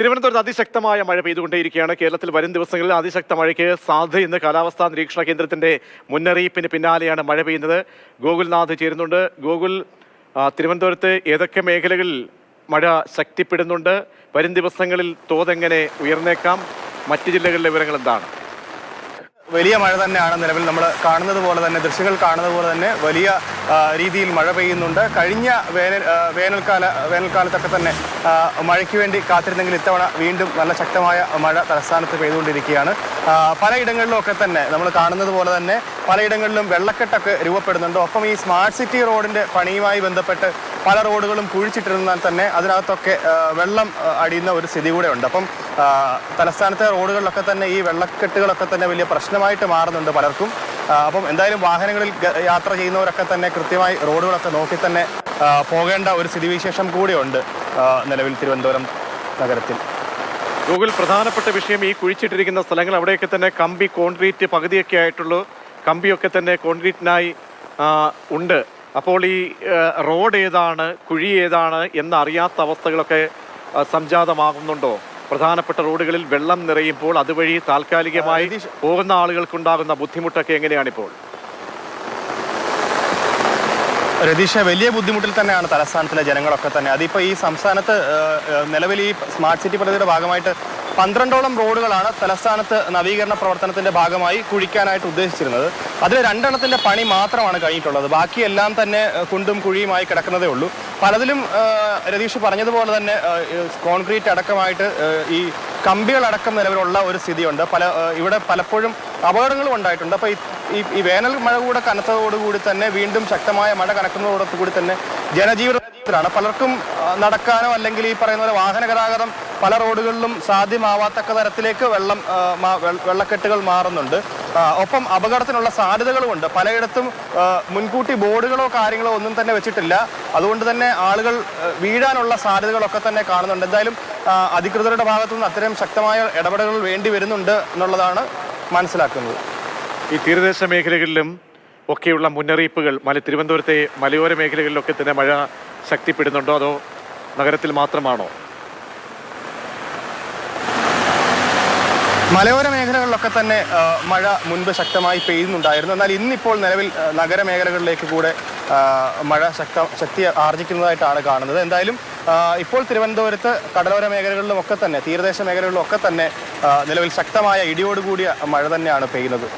തിരുവനന്തപുരത്ത് അതിശക്തമായ മഴ പെയ്തുകൊണ്ടേയിരിക്കുകയാണ്. കേരളത്തിൽ വരും ദിവസങ്ങളിൽ അതിശക്ത മഴയ്ക്ക് സാധ്യതയെന്ന് കാലാവസ്ഥാ നിരീക്ഷണ കേന്ദ്രത്തിന്റെ മുന്നറിയിപ്പിന് പിന്നാലെയാണ് മഴ പെയ്യുന്നത്. ഗോകുൽനാഥ് ചേരുന്നുണ്ട്. ഗോകുൽ തിരുവനന്തപുരത്ത് ഏതൊക്കെ മേഖലകളിൽ മഴ ശക്തിപ്പെടുന്നുണ്ട്? വരും ദിവസങ്ങളിൽ തോതെങ്ങനെ ഉയർന്നേക്കാം? മറ്റ് ജില്ലകളിലെ വിവരങ്ങൾ എന്താണ്? വലിയ മഴ തന്നെയാണ് നിലവിൽ നമ്മൾ കാണുന്നത് പോലെ തന്നെ ദൃശ്യങ്ങൾ കാണുന്നത് പോലെ തന്നെ വലിയ രീതിയിൽ മഴ പെയ്യുന്നുണ്ട്. കഴിഞ്ഞ വേനൽ വേനൽക്കാല വേനൽക്കാലത്തൊക്കെ തന്നെ മഴയ്ക്ക് വേണ്ടി കാത്തിരുന്നെങ്കിൽ ഇത്തവണ വീണ്ടും നല്ല ശക്തമായ മഴ തലസ്ഥാനത്ത് പെയ്തുകൊണ്ടിരിക്കുകയാണ്. പലയിടങ്ങളിലുമൊക്കെ തന്നെ നമ്മൾ കാണുന്നത് പോലെ തന്നെ പലയിടങ്ങളിലും വെള്ളക്കെട്ടൊക്കെ രൂപപ്പെടുന്നുണ്ട്. ഒപ്പം ഈ സ്മാർട്ട് സിറ്റി റോഡിന്റെ പണിയുമായി ബന്ധപ്പെട്ട് പല റോഡുകളും കുഴിച്ചിട്ടിരുന്നാൽ തന്നെ അതിനകത്തൊക്കെ വെള്ളം അടിയുന്ന ഒരു സ്ഥിതി കൂടെ ഉണ്ട്. അപ്പം തലസ്ഥാനത്തെ റോഡുകളിലൊക്കെ തന്നെ ഈ വെള്ളക്കെട്ടുകളൊക്കെ തന്നെ വലിയ പ്രശ്നമായിട്ട് മാറുന്നുണ്ട് പലർക്കും. അപ്പം എന്തായാലും വാഹനങ്ങളിൽ യാത്ര ചെയ്യുന്നവരൊക്കെ തന്നെ കൃത്യമായി റോഡുകളൊക്കെ നോക്കി തന്നെ പോകേണ്ട ഒരു സ്ഥിതിവിശേഷം കൂടിയുണ്ട് നിലവിൽ തിരുവനന്തപുരം നഗരത്തിൽ. ഗൂഗിൾ പ്രധാനപ്പെട്ട വിഷയം ഈ കുഴിച്ചിട്ടിരിക്കുന്ന സ്ഥലങ്ങൾ അവിടെയൊക്കെ തന്നെ കമ്പി കോൺക്രീറ്റ് പകുതിയൊക്കെ ആയിട്ടുള്ളൂ. കമ്പിയൊക്കെ തന്നെ കോൺക്രീറ്റിനായി ഉണ്ട്. അപ്പോൾ ഈ റോഡ് ഏതാണ് കുഴി ഏതാണ് എന്നറിയാത്ത അവസ്ഥകളൊക്കെ സംജാതമാകുന്നുണ്ടോ? പ്രധാനപ്പെട്ട റോഡുകളിൽ വെള്ളം നിറയുമ്പോൾ അതുവഴി താൽക്കാലികമായി പോകുന്ന ആളുകൾക്കുണ്ടാകുന്ന ബുദ്ധിമുട്ടൊക്കെ എങ്ങനെയാണിപ്പോൾ രതീഷ വലിയ ബുദ്ധിമുട്ടിൽ തന്നെയാണ് തലസ്ഥാനത്തിലെ ജനങ്ങളൊക്കെ തന്നെ. അതിപ്പോൾ ഈ സംസ്ഥാനത്ത് നിലവിൽ ഈ സ്മാർട്ട് സിറ്റി പദ്ധതിയുടെ ഭാഗമായിട്ട് പന്ത്രണ്ടോളം റോഡുകളാണ് തലസ്ഥാനത്ത് നവീകരണ പ്രവർത്തനത്തിന്റെ ഭാഗമായി കുഴിക്കാനായിട്ട് ഉദ്ദേശിച്ചിരുന്നത്. അതിൽ രണ്ടെണ്ണത്തിന്റെ പണി മാത്രമാണ് കഴിഞ്ഞിട്ടുള്ളത്. ബാക്കിയെല്ലാം തന്നെ കുണ്ടും കുഴിയുമായി കിടക്കുന്നതേ ഉള്ളൂ. പലതിലും രതീഷ് പറഞ്ഞതുപോലെ തന്നെ കോൺക്രീറ്റ് അടക്കമായിട്ട് ഈ കമ്പികളടക്കം നിലവിലുള്ള ഒരു സ്ഥിതിയുണ്ട്. പല ഇവിടെ പലപ്പോഴും അപകടങ്ങളും ഉണ്ടായിട്ടുണ്ട്. അപ്പോൾ ഈ വേനൽ മഴ കൂടെ കനത്തതോടുകൂടി തന്നെ വീണ്ടും ശക്തമായ മഴ കനക്കുന്നതോടുകൂടി തന്നെ ജനജീവിതത്തിലാണ് പലർക്കും നടക്കാനോ അല്ലെങ്കിൽ ഈ പറയുന്ന പോലെ വാഹന ഗതാഗതം പല റോഡുകളിലും സാധ്യമാവാത്തക്ക തരത്തിലേക്ക് വെള്ളം വെള്ളക്കെട്ടുകൾ മാറുന്നുണ്ട്. ഒപ്പം അപകടത്തിനുള്ള സാധ്യതകളുമുണ്ട്. പലയിടത്തും മുൻകൂട്ടി ബോർഡുകളോ കാര്യങ്ങളോ ഒന്നും തന്നെ വെച്ചിട്ടില്ല. അതുകൊണ്ട് തന്നെ ആളുകൾ വീഴാനുള്ള സാധ്യതകളൊക്കെ തന്നെ കാണുന്നുണ്ട്. എന്തായാലും അധികൃതരുടെ അധികൃതരുടെ ഭാഗത്തുനിന്ന് അത്തരം ശക്തമായ ഇടപെടലുകൾ വേണ്ടി വരുന്നുണ്ട് എന്നുള്ളതാണ് മനസ്സിലാക്കുന്നത്. ഈ തീരദേശ മേഖലകളിലും ഒക്കെയുള്ള മുന്നറിയിപ്പുകൾ മല തിരുവനന്തപുരത്തെ മലയോര മേഖലകളിലൊക്കെ തന്നെ മഴ ശക്തിപ്പെടുന്നുണ്ടോ അതോ നഗരത്തിൽ മാത്രമാണോ? മലയോര മേഖലകളിലൊക്കെ തന്നെ മഴ മുൻപ് ശക്തമായി പെയ്യുന്നുണ്ടായിരുന്നു. എന്നാൽ ഇന്നിപ്പോൾ നിലവിൽ നഗരമേഖലകളിലേക്ക് കൂടെ മഴ ശക്ത ശക്തി ആർജിക്കുന്നതായിട്ടാണ് കാണുന്നത്. എന്തായാലും ഇപ്പോൾ തിരുവനന്തപുരത്ത് കടലോര മേഖലകളിലും ഒക്കെ തന്നെ തീരദേശ മേഖലകളിലും ഒക്കെ തന്നെ നിലവിൽ ശക്തമായ ഇടിയോടുകൂടിയ മഴ തന്നെയാണ് പെയ്യുന്നത്.